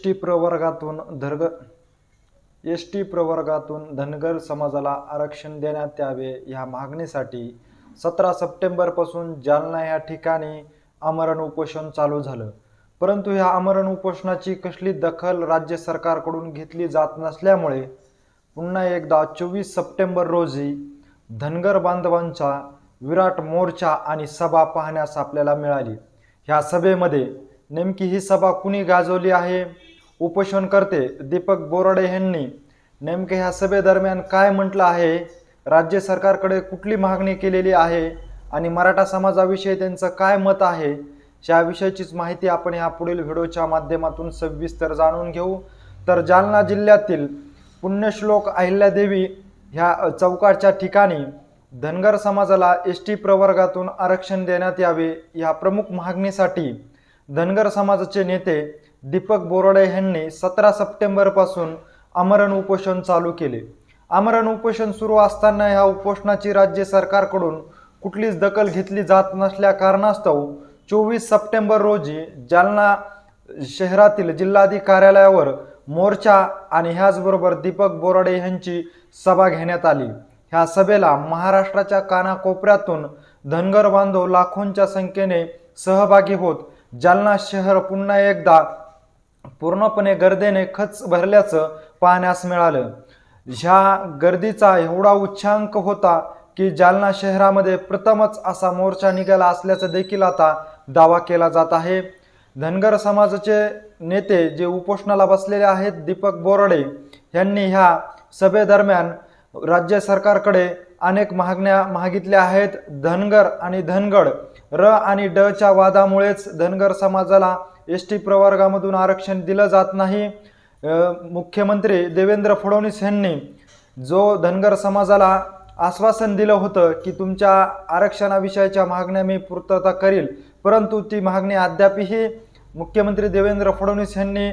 S T प्रवर्गातून धर्ग S T प्रवर्गातून धनगर समाजाला आरक्षण देण्यात यावे या मागणीसाठी सतरा सप्टेंबरपासून जालना या ठिकाणी आमरण उपोषण चालू झालं. परंतु ह्या आमरण उपोषणाची कसली दखल राज्य सरकारकडून घेतली जात नसल्यामुळे पुन्हा एकदा चोवीस सप्टेंबर रोजी धनगर बांधवांचा विराट मोर्चा आणि सभा पाहण्यास आपल्याला मिळाली. ह्या सभेमध्ये नेमकी ही सभा कुणी गाजवली आहे? उपोषणकर्ते दीपक बोराडे यांनी नेमके ह्या सभेदरम्यान काय म्हटलं आहे? राज्य सरकारकडे कुठली मागणी केलेली आहे? आणि मराठा समाजाविषयी त्यांचं काय मत आहे? याविषयीचीच माहिती आपण ह्या पुढील व्हिडिओच्या माध्यमातून सविस्तर जाणून घेऊ. तर जालना जिल्ह्यातील पुण्यश्लोक अहिल्यादेवी ह्या चौकाच्या ठिकाणी धनगर समाजाला एस टी प्रवर्गातून आरक्षण देण्यात यावे या प्रमुख मागणीसाठी धनगर समाजाचे नेते दीपक बोराडे यांनी सतरा सप्टेंबरपासून आमरण उपोषण चालू केले. आमरण उपोषण सुरू असताना ह्या उपोषणाची राज्य सरकारकडून कुठलीच दखल घेतली जात नसल्या कारणास्तव चोवीस सप्टेंबर रोजी जालना शहरातील जिल्हाधिकारी कार्यालयावर मोर्चा आणि ह्याचबरोबर दीपक बोराडे यांची सभा घेण्यात आली. ह्या सभेला महाराष्ट्राच्या कानाकोपऱ्यातून धनगर बांधव लाखोंच्या संख्येने सहभागी होत जालना शहर पुन्हा एकदा पूर्णपणे गर्दीने खच भरल्याचं पाहण्यास मिळालं. ह्या गर्दीचा एवढा उच्चांक होता की जालना शहरामध्ये प्रथमच असा मोर्चा निघाला असल्याचं देखील आता दावा केला जात आहे. धनगर समाजाचे नेते जे उपोषणाला बसलेले आहेत दीपक बोराडे यांनी ह्या सभेदरम्यान राज्य सरकारकडे अनेक मागण्या मागितल्या आहेत. धनगर आणि धनगड र आणि ड च्या वादामुळेच धनगर समाजाला एस टी प्रवर्गामधून आरक्षण दिलं जात नाही. मुख्यमंत्री देवेंद्र फडणवीस यांनी जो धनगर समाजाला आश्वासन दिलं होतं की तुमच्या आरक्षणाविषयीच्या मागण्या मी पूर्तता करील परंतु ती मागणी अद्यापही मुख्यमंत्री देवेंद्र फडणवीस यांनी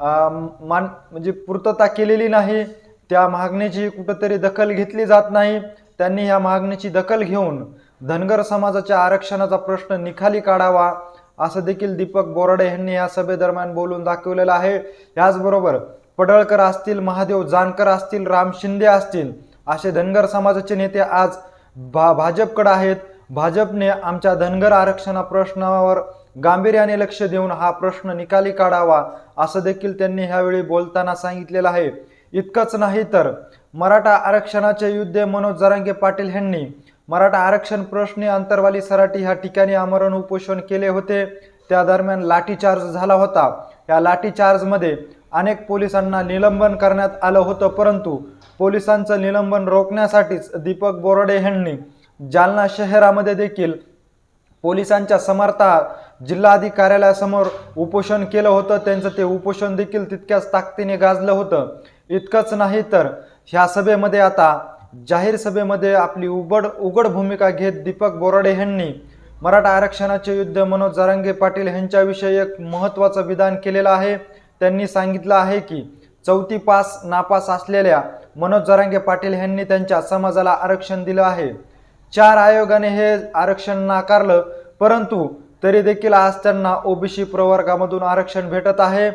मान म्हणजे पूर्तता केलेली नाही. त्या मागणीची कुठंतरी दखल घेतली जात नाही. त्यांनी ह्या मागणीची दखल घेऊन धनगर समाजाच्या आरक्षणाचा प्रश्न निखाली काढावा असं देखील दीपक बोराडे यांनी या सभेदरम्यान बोलून दाखवलेलं आहे. याचबरोबर पडळकर असतील महादेव जानकर असतील राम शिंदे असतील असे धनगर समाजाचे नेते आज भा भाजपकडे आहेत. भाजपने आमच्या धनगर आरक्षणा प्रश्नावर गांभीर्याने लक्ष देऊन हा प्रश्न निकाली काढावा असं देखील त्यांनी ह्यावेळी बोलताना सांगितलेलं आहे. इतकंच नाही तर मराठा आरक्षणाचे युद्धे मनोज जरांगे पाटील यांनी मराठा आरक्षण प्रश्नी अंतरवाली सराटी ह्या ठिकाणी आमरण उपोषण केले होते. त्या दरम्यान लाठीचार्ज झाला होता. या लाठीचार्जमध्ये अनेक पोलिसांना निलंबन करण्यात आलं होतं परंतु पोलिसांचं निलंबन रोखण्यासाठीच दीपक बोरडे यांनी जालना शहरामध्ये देखील पोलिसांच्या समर्था जिल्हाधिकारी कार्यालयासमोर उपोषण केलं होतं. त्यांचं ते उपोषण देखील तितक्याच ताकदीने गाजलं होतं. इतकंच नाही तर ह्या सभेमध्ये आता जाहीर सभेमध्ये आपली उबड उघड भूमिका घेत दीपक बोराडे यांनी मराठा आरक्षणाचे युद्ध मनोज जरांगे पाटील यांच्याविषयी एक महत्त्वाचं विधान केलेलं आहे. त्यांनी सांगितलं आहे की चौथी पास नापास असलेल्या मनोज जरांगे पाटील यांनी त्यांच्या समाजाला आरक्षण दिलं आहे. चार आयोगाने हे आरक्षण नाकारलं परंतु तरी देखील आज त्यांना ओबीसी प्रवर्गामधून आरक्षण भेटत आहे.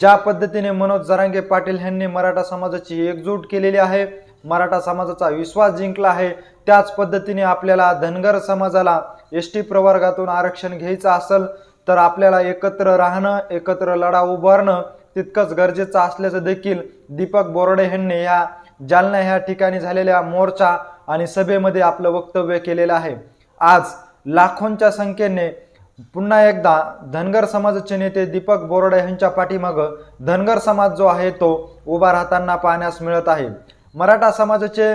ज्या पद्धतीने मनोज जरांगे पाटील यांनी मराठा समाजाची एकजूट केलेली आहे मराठा समाजाचा विश्वास जिंकला आहे. त्याच पद्धतीने आपल्याला धनगर समाजाला एस टी प्रवर्गातून आरक्षण घ्यायचं असेल तर आपल्याला एकत्र राहणं एकत्र लढा उभारणं तितकंच गरजेचं असल्याचं देखील दीपक बोरडे यांनी या जालना ह्या ठिकाणी झालेल्या मोर्चा आणि सभेमध्ये आपलं वक्तव्य केलेलं आहे. आज लाखोंच्या संख्येने पुन्हा एकदा धनगर समाजाचे नेते दीपक बोरडे यांच्या पाठीमागं धनगर समाज जो आहे तो उभा राहताना पाहण्यास मिळत आहे. मराठा समाजाचे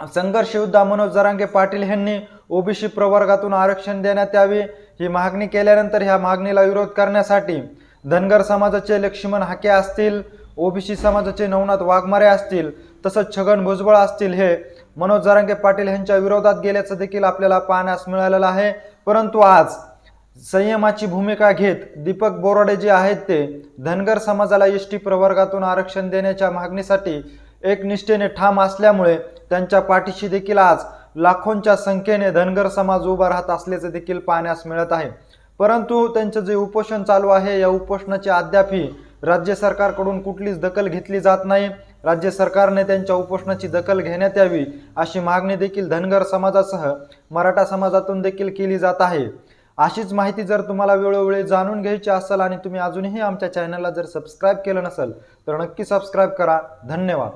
संघर्ष योद्धा मनोज जरांगे पाटील यांनी ओबीसी प्रवर्गातून आरक्षण देण्यात यावे ही मागणी केल्यानंतर ह्या मागणीला विरोध करण्यासाठी धनगर समाजाचे लक्ष्मण हाके असतील ओबीसी समाजाचे नवनाथ वाघमारे असतील तसंच छगन भुजबळ असतील हे मनोज जरांगे पाटील यांच्या विरोधात गेल्याचं देखील आपल्याला पाहण्यास मिळालेलं आहे. परंतु आज संयमाची भूमिका घेत दीपक बोराडे जे आहेत ते धनगर समाजाला एस टी प्रवर्गातून आरक्षण देण्याच्या मागणीसाठी एक निष्ठेने ठाम असल्यामुळे त्यांच्या पाठीशी देखील आज लाखोंच्या संख्येने धनगर समाज उभा राहत असल्याचे देखील पाहण्यास मिळत आहे. परंतु त्यांचं जे उपोषण चालू आहे या उपोषणाची अद्यापही राज्य सरकारकडून कुठलीच दखल घेतली जात नाही. राज्य सरकारने त्यांच्या उपोषणाची दखल घेण्यात यावी अशी मागणी देखील धनगर समाजासह मराठा समाजातून देखील केली जात आहे. अशीच माहिती जर तुम्हाला वेळोवेळी जाणून घ्यायची असेल आणि तुम्ही अजूनही आमच्या चॅनलला जर सबस्क्राईब केलं नसेल तर नक्की सबस्क्राईब करा. धन्यवाद.